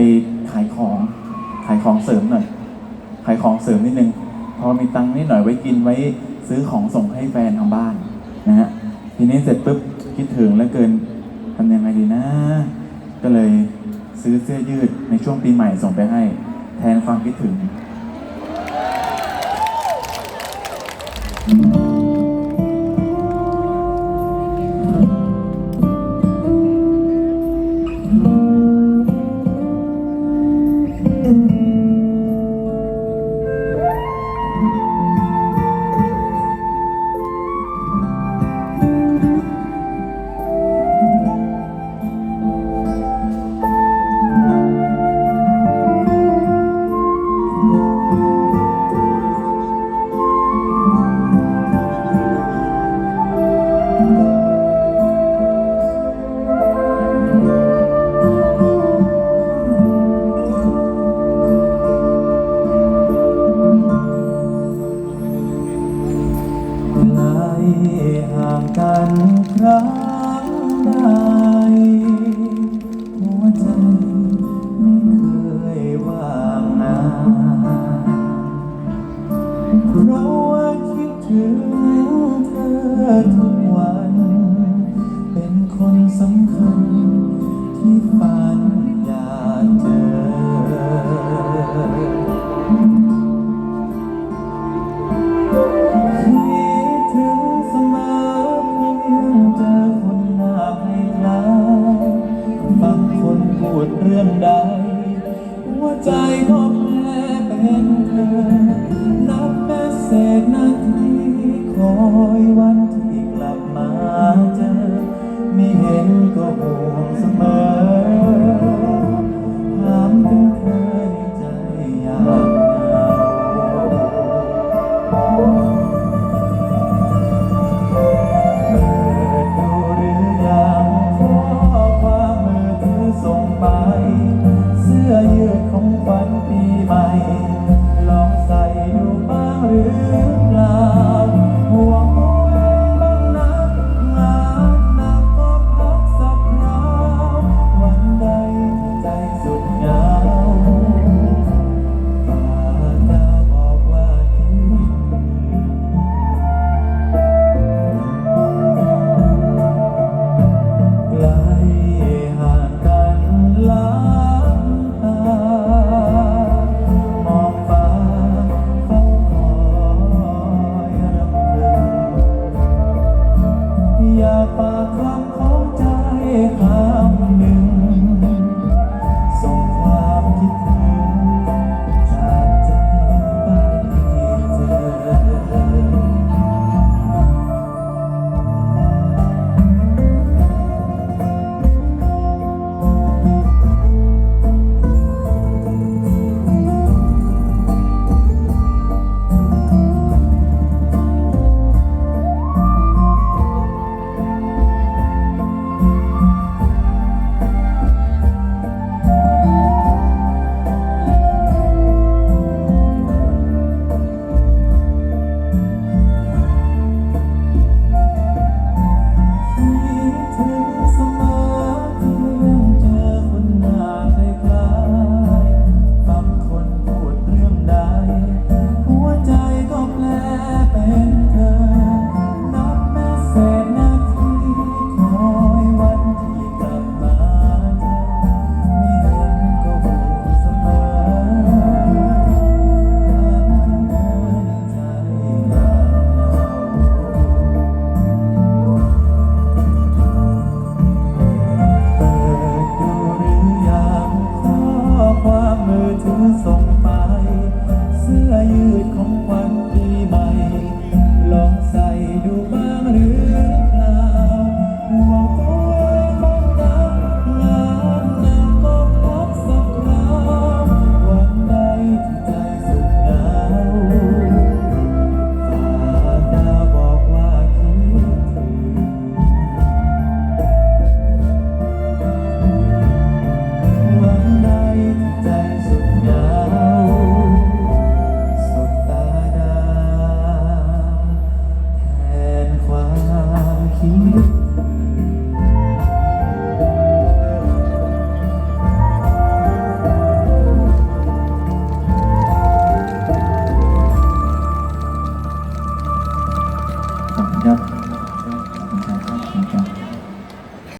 ไปขายของ ขายของเสริมหน่อย ขายของเสริมนิดนึง พอมีตังค์นิดหน่อยไว้กินไว้ซื้อของส่งให้แฟนทางบ้านนะฮะ ทีนี้เสร็จปุ๊บคิดถึงแล้วเกินทำยังไงดีนะ ก็เลยซื้อเสื้อยืดในช่วงปีใหม่ส่งไปให้ แทนความคิดถึงไเพราะว่าคิดถึงเธอทุกวัน เป็นคนสำคัญที่ฝันอยากเจอ คิดถึงเสมอเพียงเจอคนหน้าให้คล้ายบางคนพูดเรื่องใด หัวใจก็แพ้เป็นเธอ มาเจอ ไม่เห็นก็ห่วงเสมอ